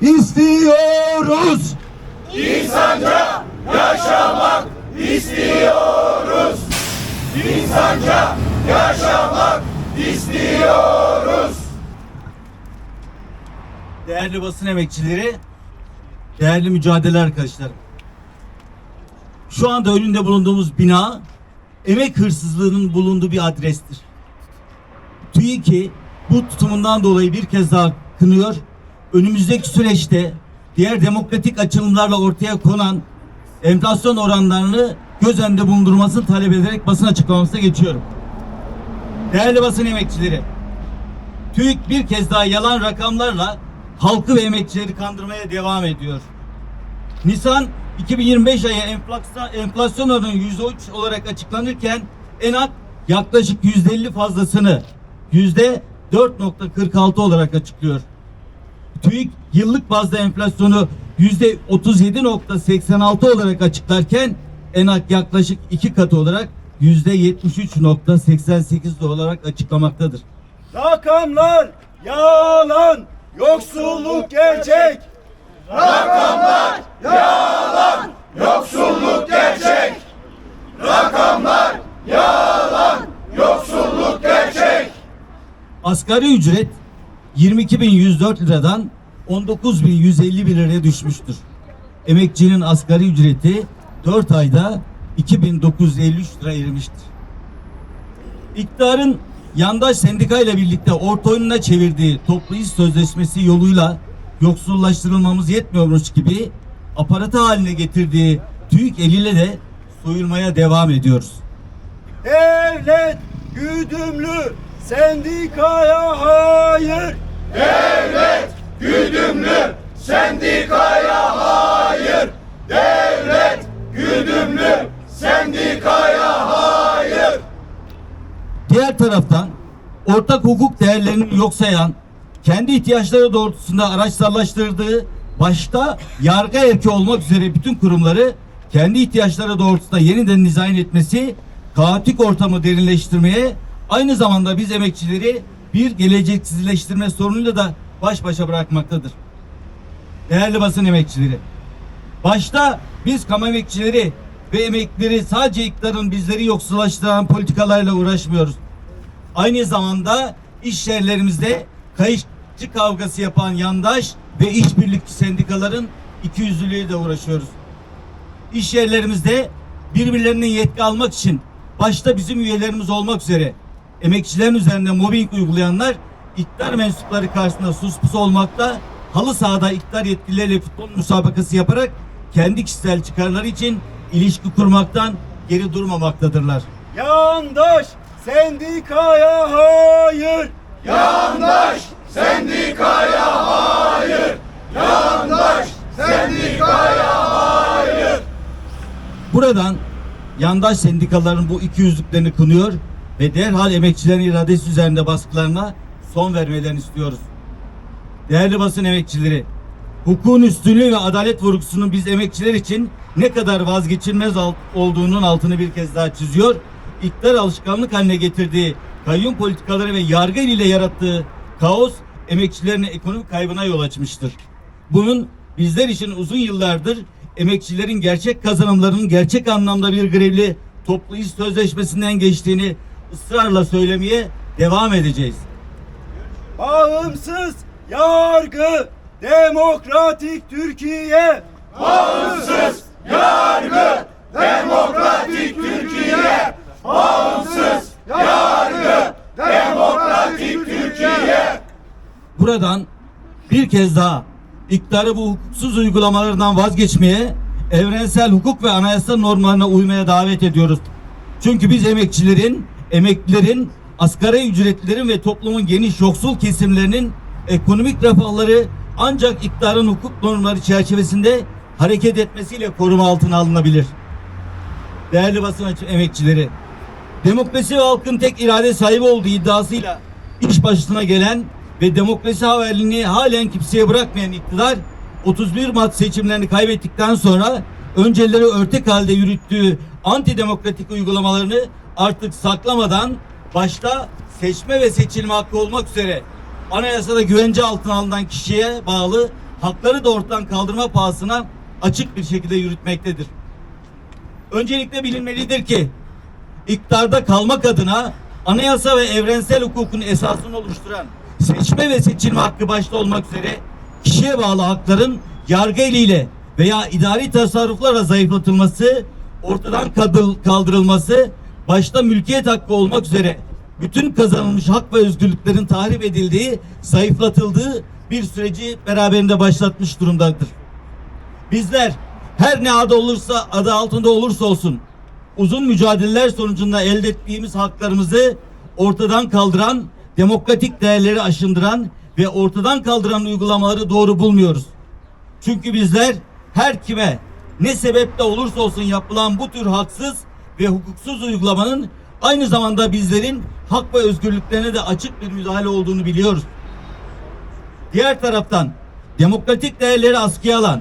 istiyoruz. İnsanca yaşamak istiyoruz. İnsanca yaşamak istiyoruz. Değerli basın emekçileri, değerli mücadele arkadaşlarım. Şu anda önünde bulunduğumuz bina emek hırsızlığının bulunduğu bir adrestir. TÜİK'i bu tutumundan dolayı bir kez daha kınıyor. Önümüzdeki süreçte diğer demokratik açılımlarla ortaya konan enflasyon oranlarını göz önünde bulundurmasını talep ederek basın açıklamasına geçiyorum. Değerli basın emekçileri, TÜİK bir kez daha yalan rakamlarla halkı ve emekçileri kandırmaya devam ediyor. Nisan 2025 ayı enflasyon, enflasyon oranı %3 olarak açıklanırken ENAK yaklaşık %50 fazlasını %4.46 olarak açıklıyor. TÜİK yıllık bazda enflasyonu %37.86 olarak açıklarken ENAK yaklaşık iki katı olarak %73.88 olarak açıklamaktadır. Rakamlar yalan, yoksulluk gerçek. Rakamlar yalan, yoksulluk gerçek. Rakamlar yalan, yoksulluk gerçek. Asgari ücret 22.104 liradan 19.151 liraya düşmüştür. Emekçinin asgari ücreti 4 ayda 2953 lira erimiştir. İktidarın yandaş sendikayla birlikte orta oyununa çevirdiği toplu iş sözleşmesi yoluyla yoksullaştırılmamız yetmiyormuş gibi aparatı haline getirdiği TÜİK eliyle de soyulmaya devam ediyoruz. Devlet güdümlü sendikaya hayır. Devlet güdümlü, sendikaya hayır. Devlet güdümlü, sendikaya hayır. Diğer taraftan ortak hukuk değerlerini yok sayan, kendi ihtiyaçları doğrultusunda araçsallaştırdığı başta yargı erki olmak üzere bütün kurumları kendi ihtiyaçları doğrultusunda yeniden dizayn etmesi kaotik ortamı derinleştirmeye aynı zamanda biz emekçileri bir geleceksizleştirme sorunuyla da baş başa bırakmaktadır. Değerli basın emekçileri, başta biz kamu emekçileri ve emeklileri sadece iktidarın bizleri yoksullaştıran politikalarla uğraşmıyoruz. Aynı zamanda iş yerlerimizde kayışçı kavgası yapan yandaş ve işbirlikçi sendikaların ikiyüzlülüğüyle de uğraşıyoruz. İş yerlerimizde birbirlerinin yetki almak için başta bizim üyelerimiz olmak üzere emekçilerin üzerinde mobbing uygulayanlar iktidar mensupları karşısında sus pus olmakta halı sahada iktidar yetkilileriyle futbol müsabakası yaparak kendi kişisel çıkarları için ilişki kurmaktan geri durmamaktadırlar. Yandaş sendikaya hayır. Yandaş sendikaya hayır. Yandaş sendikaya hayır. Buradan yandaş sendikaların bu iki yüzlüklerini kınıyor ve derhal emekçilerin iradesi üzerinde baskılarına son vermelerini istiyoruz. Değerli basın emekçileri, hukukun üstünlüğü ve adalet vurgusunun biz emekçiler için ne kadar vazgeçilmez olduğunun altını bir kez daha çiziyor. İktidar alışkanlık haline getirdiği kayyum politikaları ve yargı ile yarattığı kaos emekçilerin ekonomik kaybına yol açmıştır. Bunun bizler için uzun yıllardır emekçilerin gerçek kazanımlarının gerçek anlamda bir grevli toplu iş sözleşmesinden geçtiğini ısrarla söylemeye devam edeceğiz. Bağımsız yargı, demokratik Türkiye. Bağımsız yargı, demokratik Türkiye. Bağımsız yargı, demokratik Türkiye. Buradan bir kez daha iktidarı bu hukuksuz uygulamalarından vazgeçmeye, evrensel hukuk ve anayasa normlarına uymaya davet ediyoruz. Çünkü biz emekçilerin, emeklilerin, asgari ücretlilerin ve toplumun geniş yoksul kesimlerinin ekonomik refahları ancak iktidarın hukuk normları çerçevesinde hareket etmesiyle koruma altına alınabilir. Değerli basın emekçileri, demokrasi ve halkın tek irade sahibi olduğu iddiasıyla iş başına gelen ve demokrasi haberliğini halen kimseye bırakmayan iktidar 31 Mart seçimlerini kaybettikten sonra önceleri örtek halde yürüttüğü antidemokratik uygulamalarını artık saklamadan başta seçme ve seçilme hakkı olmak üzere anayasada güvence altına alınan kişiye bağlı hakları da ortadan kaldırma pahasına açık bir şekilde yürütmektedir. Öncelikle bilinmelidir ki iktidarda kalmak adına anayasa ve evrensel hukukun esasını oluşturan seçme ve seçilme hakkı başta olmak üzere kişiye bağlı hakların yargı eliyle veya idari tasarruflarla zayıflatılması, ortadan kaldırılması, başta mülkiyet hakkı olmak üzere bütün kazanılmış hak ve özgürlüklerin tahrip edildiği, zayıflatıldığı bir süreci beraberinde başlatmış durumdadır. Bizler her ne adı olursa adı altında olursa olsun uzun mücadeleler sonucunda elde ettiğimiz haklarımızı ortadan kaldıran, demokratik değerleri aşındıran ve ortadan kaldıran uygulamaları doğru bulmuyoruz. Çünkü bizler her kime ne sebeple olursa olsun yapılan bu tür haksız ve hukuksuz uygulamanın aynı zamanda bizlerin hak ve özgürlüklerine de açık bir müdahale olduğunu biliyoruz. Diğer taraftan demokratik değerleri askıya alan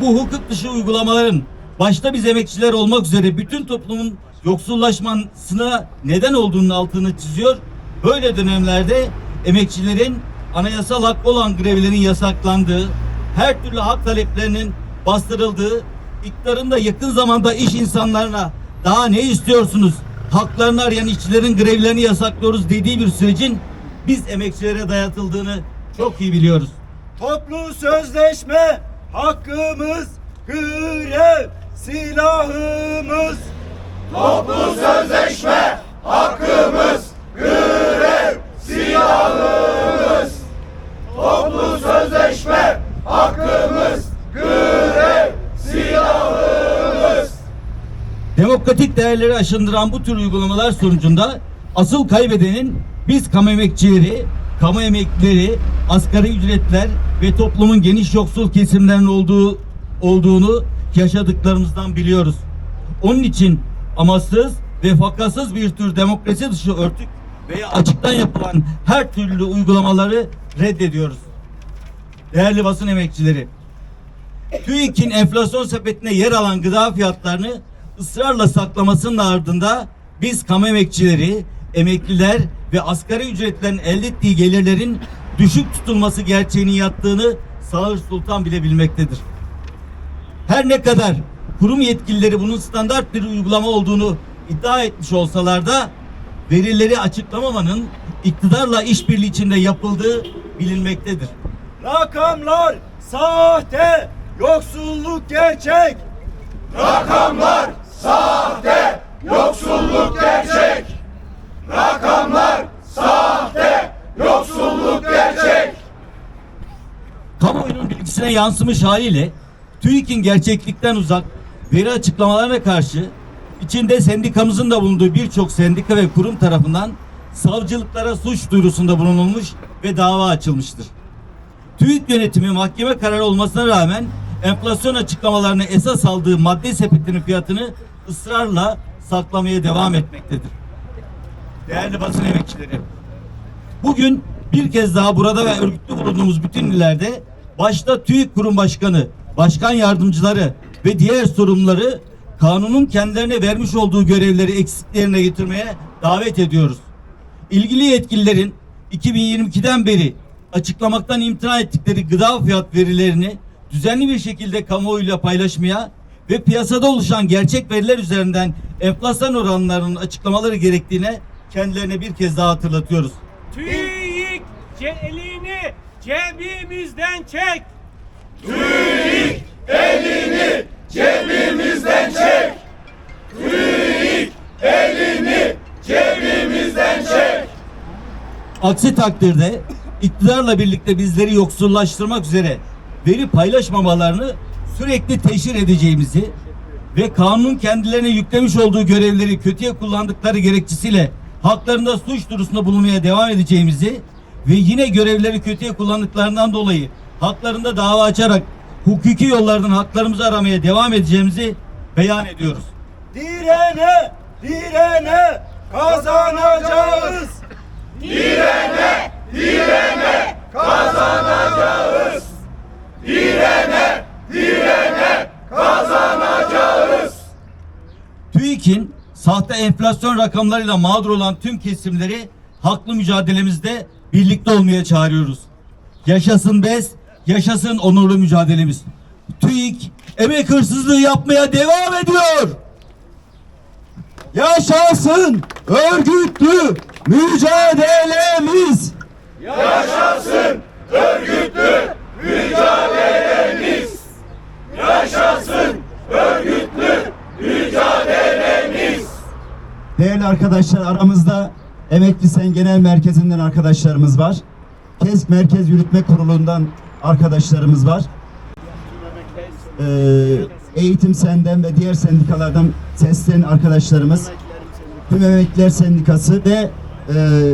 bu hukuk dışı uygulamaların başta biz emekçiler olmak üzere bütün toplumun yoksullaşmasına neden olduğunun altını çiziyor. Böyle dönemlerde emekçilerin anayasal hakkı olan grevlerin yasaklandığı, her türlü hak taleplerinin bastırıldığı, iktidarın da yakın zamanda iş insanlarına daha ne istiyorsunuz? Haklarını arayan işçilerin grevlerini yasaklıyoruz dediği bir sürecin biz emekçilere dayatıldığını çok iyi biliyoruz. Toplu sözleşme hakkımız, grev silahımız. Toplu sözleşme hakkımız, grev silahımız. Toplu sözleşme hakkımız, grev silahımız. Demokratik değerleri aşındıran bu tür uygulamalar sonucunda asıl kaybedenin biz kamu emekçileri, kamu emeklileri, asgari ücretler ve toplumun geniş yoksul kesimlerinin olduğu olduğunu yaşadıklarımızdan biliyoruz. Onun için amaçsız ve fakatsız bir tür demokrasi dışı örtük veya açıktan yapılan her türlü uygulamaları reddediyoruz. Değerli basın emekçileri, TÜİK'in enflasyon sepetine yer alan gıda fiyatlarını ısrarla saklamasının ardında biz kamu emekçileri, emekliler ve asgari ücretlerin elde ettiği gelirlerin düşük tutulması gerçeğinin yattığını Sağır Sultan bile bilmektedir. Her ne kadar kurum yetkilileri bunun standart bir uygulama olduğunu iddia etmiş olsalar da verileri açıklamamanın iktidarla işbirliği içinde yapıldığı bilinmektedir. Rakamlar sahte, yoksulluk gerçek. Rakamlar sahte, yoksulluk gerçek. Rakamlar sahte, yoksulluk gerçek. kamuoyunun bilgisine yansımış haliyle TÜİK'in gerçeklikten uzak veri açıklamalarına karşı içinde sendikamızın da bulunduğu birçok sendika ve kurum tarafından savcılıklara suç duyurusunda bulunulmuş ve dava açılmıştır. TÜİK yönetimi mahkeme kararı olmasına rağmen enflasyon açıklamalarını esas aldığı madde sepetinin fiyatını ısrarla saklamaya devam etmektedir. Değerli basın emekçileri, Bugün bir kez daha burada ve örgütlü bulunduğumuz bütün illerde başta TÜİK Kurum Başkanı, başkan yardımcıları ve diğer sorumluları kanunun kendilerine vermiş olduğu görevleri eksiklerine getirmeye davet ediyoruz. İlgili yetkililerin 2022'den beri açıklamaktan imtina ettikleri gıda fiyat verilerini düzenli bir şekilde kamuoyuyla paylaşmaya ve piyasada oluşan gerçek veriler üzerinden enflasyon oranlarının açıklamaları gerektiğine kendilerine bir kez daha hatırlatıyoruz. TÜİK elini cebimizden çek. TÜİK elini cebimizden çek. TÜİK elini cebimizden çek. Aksi takdirde iktidarla birlikte bizleri yoksullaştırmak üzere veri paylaşmamalarını sürekli teşhir edeceğimizi ve kanunun kendilerine yüklemiş olduğu görevleri kötüye kullandıkları gerekçesiyle haklarında suç duyurusunda bulunmaya devam edeceğimizi ve yine görevleri kötüye kullandıklarından dolayı haklarında dava açarak hukuki yollardan haklarımızı aramaya devam edeceğimizi beyan ediyoruz. Direne, direne kazanacağız. Direne, direne kazanacağız. TÜİK'in sahte enflasyon rakamlarıyla mağdur olan tüm kesimleri haklı mücadelemizde birlikte olmaya çağırıyoruz. Yaşasın BES, Yaşasın onurlu mücadelemiz. TÜİK emek hırsızlığı yapmaya devam ediyor. Yaşasın örgütlü mücadelemiz. Yaşasın örgütlü mücadelemiz. Yaşasın örgütlü mücadelemiz. Değerli arkadaşlar aramızda Emekli Sen Genel Merkezi'nden arkadaşlarımız var. KESK Merkez Yürütme Kurulu'ndan arkadaşlarımız var. Ee, Eğitim Sen'den ve diğer sendikalardan sesleyen arkadaşlarımız. Tüm Emekliler Sendikası ve e,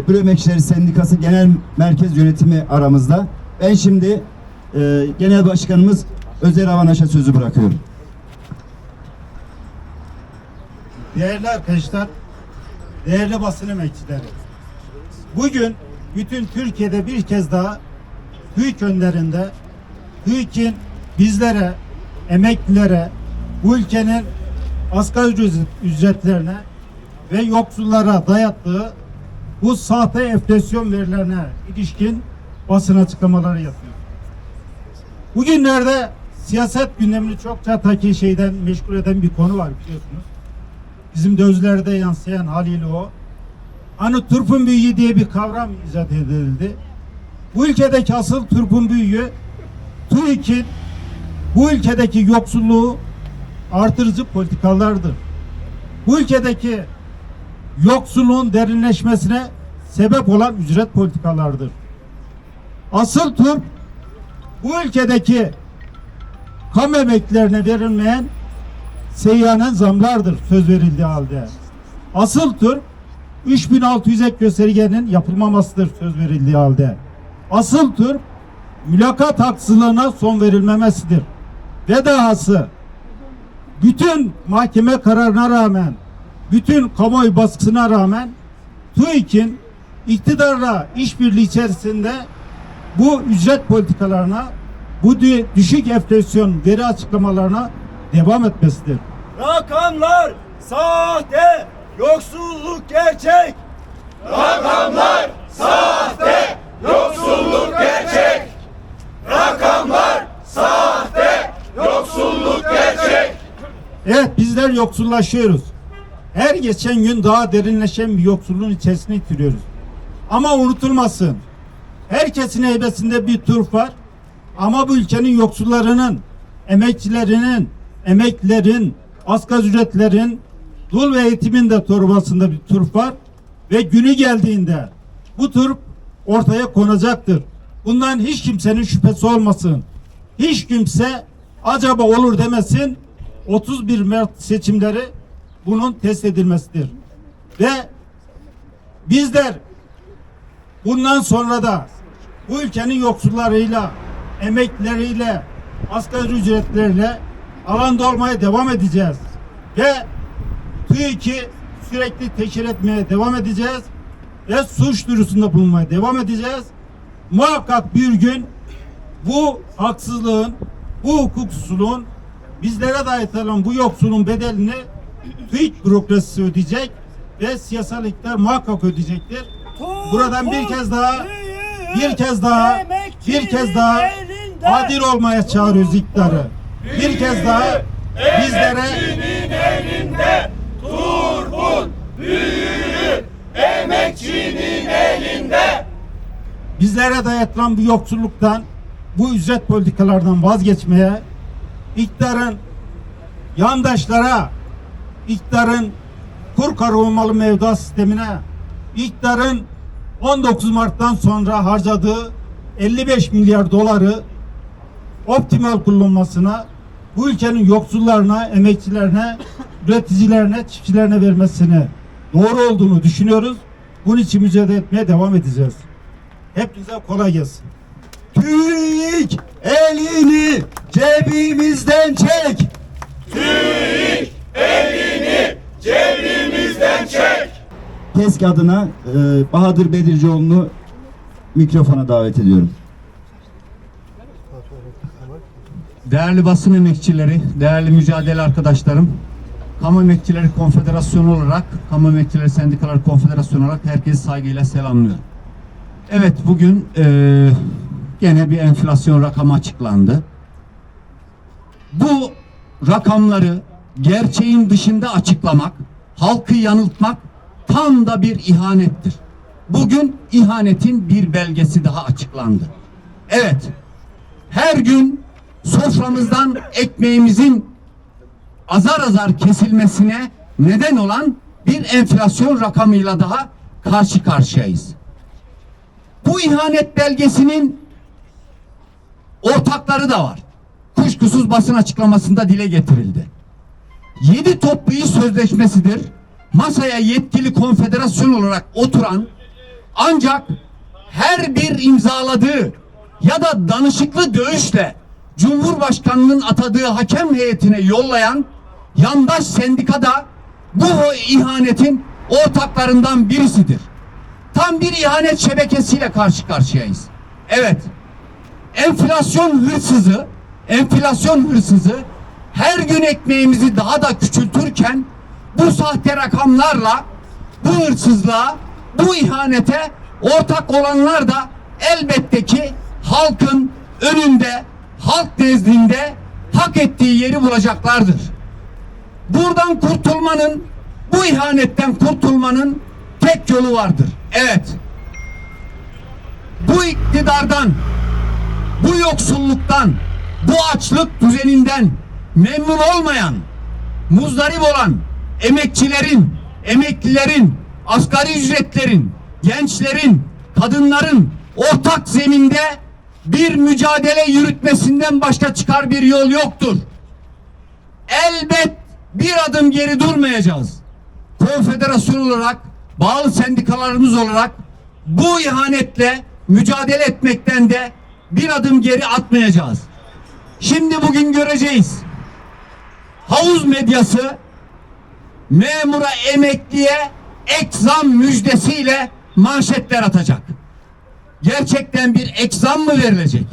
Büro Emekçileri Sendikası Genel Merkez Yönetimi aramızda. Ben şimdi e, Genel Başkanımız Özer Avanaş'a sözü bırakıyorum. Değerli arkadaşlar, değerli basın emekçileri. Bugün bütün Türkiye'de bir kez daha TÜİK önlerinde TÜİK'in bizlere, emeklilere, bu ülkenin asgari ücret- ücretlerine ve yoksullara dayattığı bu sahte enflasyon verilerine ilişkin basın açıklamaları yapıyor. Bugünlerde siyaset gündemini çokça taki şeyden meşgul eden bir konu var biliyorsunuz. Bizim gözlerde yansıyan haliyle o. Hani turpun büyüğü diye bir kavram icat edildi. Bu ülkedeki asıl turpun büyüğü TÜİK'in bu ülkedeki yoksulluğu artırıcı politikalardır. Bu ülkedeki yoksulluğun derinleşmesine sebep olan ücret politikalardır. Asıl turp bu ülkedeki kamu emeklilerine verilmeyen seyyanen zamlardır söz verildiği halde. Asıl tür 3600 ek göstergenin yapılmamasıdır söz verildiği halde. Asıl tür mülakat haksızlığına son verilmemesidir. Ve dahası bütün mahkeme kararına rağmen bütün kamuoyu baskısına rağmen TÜİK'in iktidarla işbirliği içerisinde bu ücret politikalarına bu dü- düşük enflasyon veri açıklamalarına devam etmesidir. Rakamlar sahte, yoksulluk gerçek. Rakamlar sahte, yoksulluk gerçek. Rakamlar sahte, yoksulluk gerçek. Evet bizler yoksullaşıyoruz. Her geçen gün daha derinleşen bir yoksulluğun içerisine itiriyoruz. Ama unutulmasın. Herkesin heybesinde bir turp var. Ama bu ülkenin yoksullarının, emekçilerinin, emeklilerin, asgari ücretlerin, dul ve eğitimin de torbasında bir turp var. Ve günü geldiğinde bu turp ortaya konacaktır. Bundan hiç kimsenin şüphesi olmasın. Hiç kimse acaba olur demesin. 31 Mart seçimleri bunun test edilmesidir. Ve bizler bundan sonra da bu ülkenin yoksullarıyla, emeklileriyle, asgari ücretleriyle alanda olmaya devam edeceğiz. Ve TÜİK'i sürekli teşhir etmeye devam edeceğiz. Ve suç duyurusunda bulunmaya devam edeceğiz. Muhakkak bir gün bu haksızlığın, bu hukuksuzluğun bizlere dayatılan bu yoksulun bedelini TÜİK bürokrasisi ödeyecek ve siyasal iktidar muhakkak ödeyecektir. Buradan bir kez daha bir kez daha bir kez daha adil olmaya çağırıyoruz iktidarı. Bir kez daha bizlere elinde turbun büyüğü, emekçinin elinde. bizlere dayatılan bu yoksulluktan, bu ücret politikalardan vazgeçmeye, iktidarın yandaşlara, iktidarın kur korumalı mevduat sistemine, iktidarın 19 Mart'tan sonra harcadığı 55 milyar doları optimal kullanmasına, bu ülkenin yoksullarına, emekçilerine, üreticilerine, çiftçilerine vermesini doğru olduğunu düşünüyoruz. Bunun için mücadele etmeye devam edeceğiz. Hepinize kolay gelsin. TÜİK elini cebimizden çek. TÜİK elini cebimizden çek. KESK adına e, Bahadır Bedircioğlu'nu mikrofona davet ediyorum. Değerli basın emekçileri, değerli mücadele arkadaşlarım, Kamu Emekçileri Konfederasyonu olarak, Kamu Emekçileri Sendikalar Konfederasyonu olarak herkesi saygıyla selamlıyorum. Evet bugün eee gene bir enflasyon rakamı açıklandı. Bu rakamları gerçeğin dışında açıklamak, halkı yanıltmak tam da bir ihanettir. Bugün ihanetin bir belgesi daha açıklandı. Evet, her gün soframızdan ekmeğimizin azar azar kesilmesine neden olan bir enflasyon rakamıyla daha karşı karşıyayız. Bu ihanet belgesinin ortakları da var. Kuşkusuz basın açıklamasında dile getirildi. Yedi toplu sözleşmesidir. Masaya yetkili konfederasyon olarak oturan ancak her bir imzaladığı ya da danışıklı dövüşle Cumhurbaşkanının atadığı hakem heyetine yollayan yandaş sendika da bu ihanetin ortaklarından birisidir. Tam bir ihanet şebekesiyle karşı karşıyayız. Evet, enflasyon hırsızı, enflasyon hırsızı her gün ekmeğimizi daha da küçültürken bu sahte rakamlarla bu hırsızlığa, bu ihanete ortak olanlar da elbette ki halkın önünde, halk nezdinde hak ettiği yeri bulacaklardır. Buradan kurtulmanın, bu ihanetten kurtulmanın tek yolu vardır. Evet. Bu iktidardan, bu yoksulluktan, bu açlık düzeninden memnun olmayan, muzdarip olan emekçilerin, emeklilerin, asgari ücretlerin, gençlerin, kadınların ortak zeminde bir mücadele yürütmesinden başka çıkar bir yol yoktur. Elbet bir adım geri durmayacağız. Konfederasyon olarak, bağlı sendikalarımız olarak bu ihanetle mücadele etmekten de bir adım geri atmayacağız. Şimdi bugün göreceğiz. Havuz medyası memura emekliye ek zam müjdesiyle manşetler atacak. Gerçekten bir ek zam mı verilecek?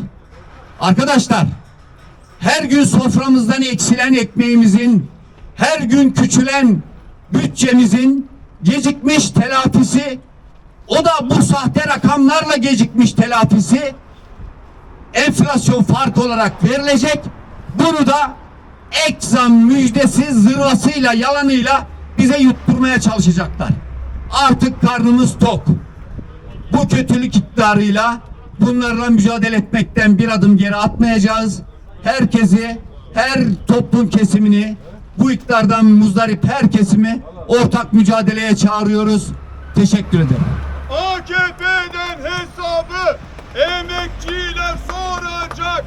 Arkadaşlar her gün soframızdan eksilen ekmeğimizin, her gün küçülen bütçemizin gecikmiş telafisi, o da bu sahte rakamlarla gecikmiş telafisi enflasyon fark olarak verilecek. Bunu da ek zam müjdesi zırvasıyla yalanıyla bize yutturmaya çalışacaklar. Artık karnımız tok. Kötülük iktidarıyla bunlarla mücadele etmekten bir adım geri atmayacağız. Herkesi, her toplum kesimini, bu iktidardan muzdarip her kesimi ortak mücadeleye çağırıyoruz. Teşekkür ederim. AKP'den hesabı emekçiler soracak.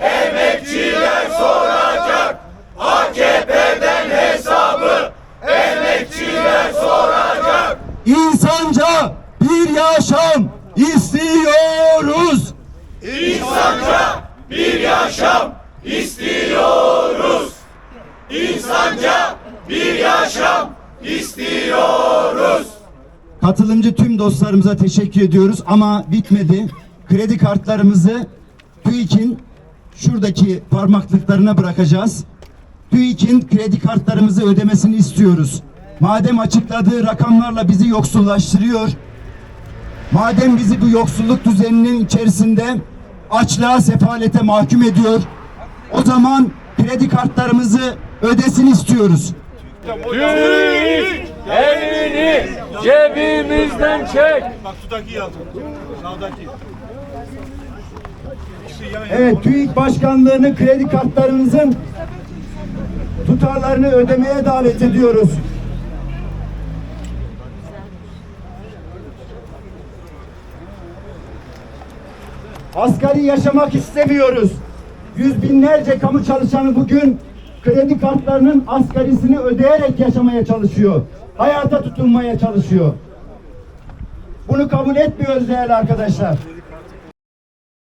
Emekçiler soracak. AKP'den hesabı emekçiler soracak. İnsanca bir yaşam istiyoruz. İnsanca bir yaşam istiyoruz. İnsanca bir yaşam istiyoruz. Katılımcı tüm dostlarımıza teşekkür ediyoruz ama bitmedi. Kredi kartlarımızı TÜİK'in şuradaki parmaklıklarına bırakacağız. TÜİK'in kredi kartlarımızı ödemesini istiyoruz. Madem açıkladığı rakamlarla bizi yoksullaştırıyor, madem bizi bu yoksulluk düzeninin içerisinde açlığa, sefalete mahkum ediyor, o zaman kredi kartlarımızı ödesin istiyoruz. TÜİK elini cebimizden çek. Evet, TÜİK Başkanlığı'nı kredi kartlarınızın tutarlarını ödemeye davet ediyoruz. Asgari yaşamak istemiyoruz. Yüz binlerce kamu çalışanı bugün kredi kartlarının asgarisini ödeyerek yaşamaya çalışıyor. Hayata tutunmaya çalışıyor. Bunu kabul etmiyoruz değerli arkadaşlar.